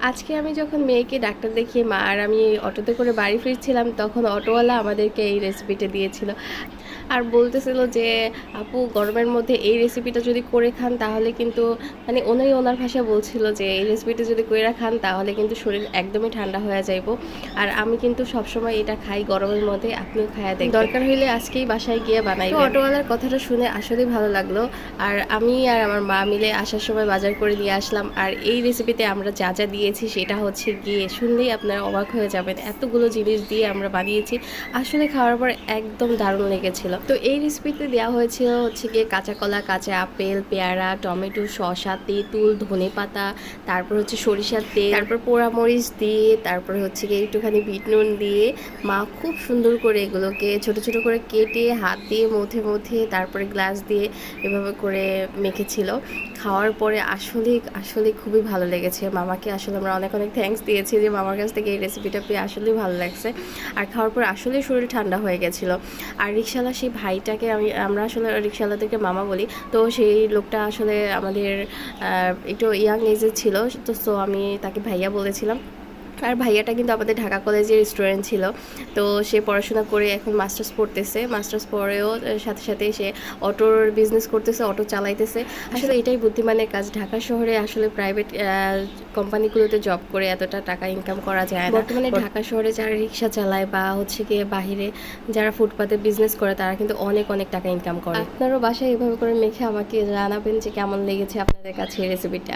আজকে আমি যখন মেয়েকে ডাক্তার দেখিয়ে মা আর আমি অটোতে করে বাড়ি ফিরছিলাম তখন অটোওয়ালা আমাদেরকে এই রেসিপিটা দিয়েছিল। আর বলতেছিল যে আপু গরমের মধ্যে এই রেসিপিটা যদি করে খান তাহলে কিন্তু মানে ওনারই ওনার ভাষায় বলছিল যে এই রেসিপিটা যদি করে খান তাহলে কিন্তু শরীর একদমই ঠান্ডা হয়ে যাইব। আর আমি কিন্তু সবসময় এটা খাই গরমের মধ্যে আপনিও খায়া দেখবেন। দরকার হইলে আজকেই বাসায় গিয়ে বানাই অটোওয়ালার কথাটা শুনে আসলেই ভালো লাগল। আর আমি আর আমার মা মিলে আসার সময় বাজার করে নিয়ে আসলাম। আর এই রেসিপিতে আমরা যা যা দিয়েছি, সেটা হচ্ছে গিয়ে শুনলেই আপনারা অবাক হয়ে যাবেন। এতগুলো জিনিস দিয়ে আমরা বানিয়েছি, আসলে খাওয়ার পর একদম দারুণ লেগেছিল। তো এই রেসিপিতে দেওয়া হয়েছিল হচ্ছে গিয়ে কাঁচা কলা, কাঁচা আপেল, পেয়ারা, টমেটো, শসা, তেঁতুল, ধনে পাতা, তারপর হচ্ছে সরিষার তেল, তারপর পোড়ামরিচ দিয়ে, তারপরে হচ্ছে গিয়ে একটুখানি বিটনুন দিয়ে, মা খুব সুন্দর করে এগুলোকে ছোট ছোট করে কেটে হাত দিয়ে মধ্যে মধ্যে তারপরে গ্লাস দিয়ে এভাবে করে মেখেছিল। খাওয়ার পরে আসলে আসলে খুবই ভালো লেগেছে। মামাকে আসলে আমরা অনেক অনেক থ্যাংকস দিয়েছি যে মামার কাছ থেকে এই রেসিপিটা পেয়ে আসলেই ভালো লাগছে। আর খাওয়ার পর আসলেই শরীর ঠান্ডা হয়ে গেছিল। আর রিক্সাওয়ালা সেই ভাইটাকে আমি, আমরা আসলে রিক্সাওয়ালাদেরকে মামা বলি, তো সেই লোকটা আসলে আমাদের একটু ইয়াং এজের ছিল, তো সো আমি তাকে ভাইয়া বলেছিলাম। আর ভাইয়াটা কিন্তু আমাদের ঢাকা কলেজের স্টুডেন্ট ছিল। তো সে পড়াশোনা করে এখন মাস্টার্স পড়তেছে। মাস্টার্স পরেও সাথে সাথে সে অটোর বিজনেস করতেছে অটো চালাইতেছে। আসলে এটাই বুদ্ধিমানের কাজ। ঢাকা শহরে আসলে প্রাইভেট কোম্পানিগুলোতে জব করে এতটা টাকা ইনকাম করা যায় না। বর্তমানে ঢাকা শহরে যারা রিক্সা চালায় বা হচ্ছে গিয়ে বাহিরে যারা ফুটপাতে বিজনেস করে তারা কিন্তু অনেক অনেক টাকা ইনকাম করে। আপনারও বাসায় এভাবে করে মেখে আমাকে জানাবেন যে কেমন লেগেছে আপনাদের কাছে রেসিপিটা